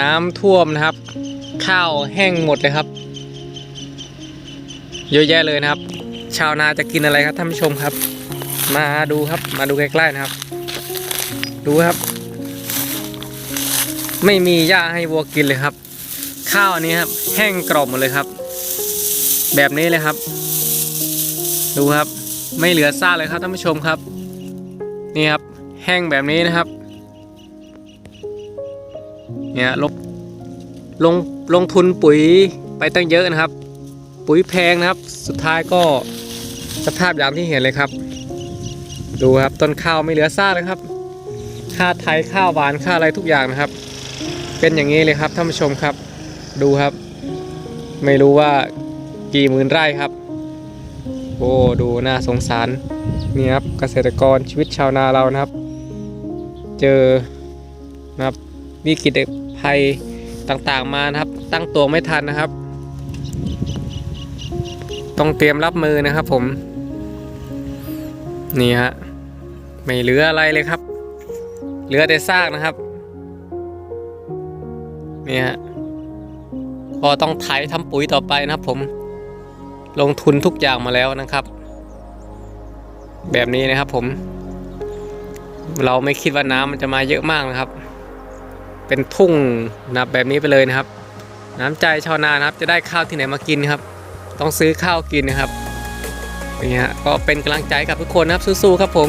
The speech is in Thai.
น้ำท่วมนะครับ ข้าวแห้งหมดเลยครับ เยอะแยะเลยนะครับ ชาวนาจะกินอะไรครับท่านผู้ชมครับ มาดูครับ มาดูใกล้ๆนะครับ ดูครับ ไม่มีหญ้าให้วัวกินเลยครับ ข้าวอันนี้ครับ แห้งกรอบหมดเลยครับ แบบนี้เลยครับ ดูครับ ไม่เหลือซากเลยครับท่านผู้ชมครับ นี่ครับ แห้งแบบนี้นะครับ เนี่ยลบลงลงทุนปุ๋ยไปตั้งเยอะนะครับ ปุ๋ยแพงนะครับ สุดท้ายก็สภาพอย่างที่เห็นเลยครับ ดูครับต้นข้าวไม่เหลือซากเลยครับ ค่าไทยข้าวหวานค่าอะไรทุกอย่างนะครับ เป็นอย่างนี้เลยครับท่านผู้ชมครับ ดูครับ ไม่รู้ว่ากี่หมื่นไร่ครับ โอ้ดูน่าสงสารนี่ครับเกษตรกรชีวิตชาวนาเรานะครับ เจอนะครับวิกฤต ภัยต่างๆมานะครับ ตั้งตัวไม่ทันนะครับ ต้องเตรียมรับมือนะครับ ผม นี่ฮะไม่เหลืออะไรเลยครับ เหลือแต่ซากนะครับนี่ฮะก็ต้องไถทำปุ๋ยต่อไปนะครับ ผม ลงทุนทุกอย่างมาแล้วนะครับ แบบนี้นะครับ ผม เราไม่คิดว่าน้ำมันจะมาเยอะมากนะครับ เป็นทุ่งนับแบบนี้ไปเลยนะครับ น้ำใจชาวนานะครับ จะได้ข้าวที่ไหนมากินครับ ต้องซื้อข้าวกินนะครับนี่ฮะก็เป็นกำลังใจกับทุกคนนะครับสู้ๆครับผม